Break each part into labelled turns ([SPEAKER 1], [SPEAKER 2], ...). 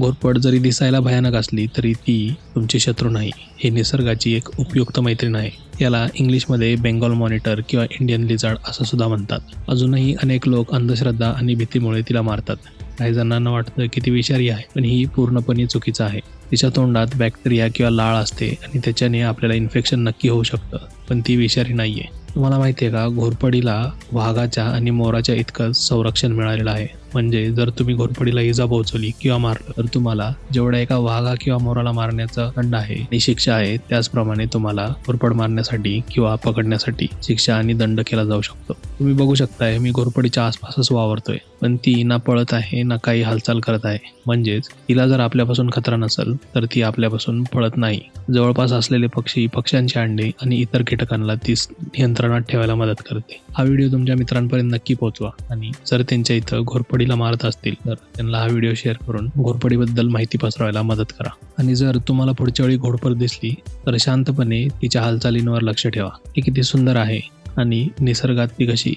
[SPEAKER 1] घोरपड जरी दिसायला भयानक असली तरी ती तुमची शत्रू नाही. ही निसर्गाची एक उपयुक्त मैत्रीण आहे. याला इंग्लिशमध्ये बेंगॉल मॉनिटर किंवा इंडियन लिझार्ड असं सुद्धा म्हणतात. अजूनही अनेक लोक अंधश्रद्धा आणि भीतीमुळे तिला मारतात. काही जणांना वाटतं की ती विषारी आहे पण ही पूर्णपणे चुकीचं आहे. तिच्या तोंडात बॅक्टेरिया किंवा लाळ असते आणि त्याच्याने आपल्याला इन्फेक्शन नक्की होऊ शकतं पण ती विषारी नाहीये. तुम्हाला माहिती आहे का घोरपडीला वाघाच्या आणि मोराच्या इतकं संरक्षण मिळालेलं आहे. म्हणजे जर तुम्ही घोरपडीला इजा पोहोचवली किंवा मारलं तर तुम्हाला जेवढा एका वाघा किंवा मोराला मारण्याचा दंड आहे आणि शिक्षा आहे त्याचप्रमाणे तुम्हाला घोरपड मारण्यासाठी किंवा पकडण्यासाठी शिक्षा आणि दंड केला जाऊ शकतो. तुम्ही बघू शकताय मी घोरपडीच्या आसपासच वावरतोय पण ती ना पळत आहे ना काही हालचाल करत आहे. म्हणजेच तिला जर आपल्यापासून खतरा नसेल तर ती आपल्यापासून पळत नाही. जवळपास असलेले पक्षी पक्ष्यांचे अंडे आणि इतर कीटकांना ती नियंत्रणात ठेवायला मदत करते. हा व्हिडिओ तुमच्या मित्रांपर्यंत नक्की पोहोचवा आणि जर त्यांच्या इथं घोरपड घोरपडीला मारत असतील तर त्यांना हा व्हिडिओ शेअर करून घोरपडीबद्दल माहिती पसरवायला मदत करा. आणि जर तुम्हाला पुढच्या वेळी घोरपड दिसली तर शांतपणे तिच्या हालचालींवर लक्ष ठेवा. ती किती सुंदर आहे आणि निसर्गात ती कशी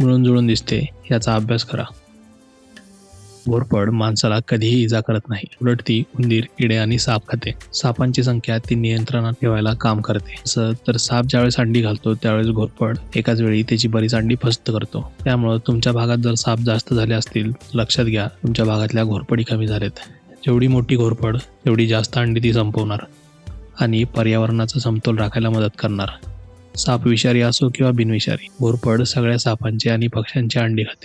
[SPEAKER 1] मिळून जुळून दिसते याचा अभ्यास करा. घोरपड माणसाला कधीही इजा करत नाही. उलट ती उंदीर किडे आणि साप खाते. सापांची संख्या ती नियंत्रणात ठेवायला काम करते. असं तर साप ज्यावेळेस अंडी घालतो त्यावेळेस घोरपड एकाच वेळी त्याची बरीच अंडी फस्त करतो. त्यामुळं तुमच्या भागात जर साप जास्त झाले असतील लक्षात घ्या तुमच्या भागातल्या घोरपडी कमी झालेत. जेवढी मोठी घोरपड तेवढी जास्त अंडी ती संपवणार आणि पर्यावरणाचा समतोल राखायला मदत करणार. साप विषारी असो किंवा बिनविषारी घोरपड सगळ्या सापांची आणि पक्ष्यांचे अंडी खाते.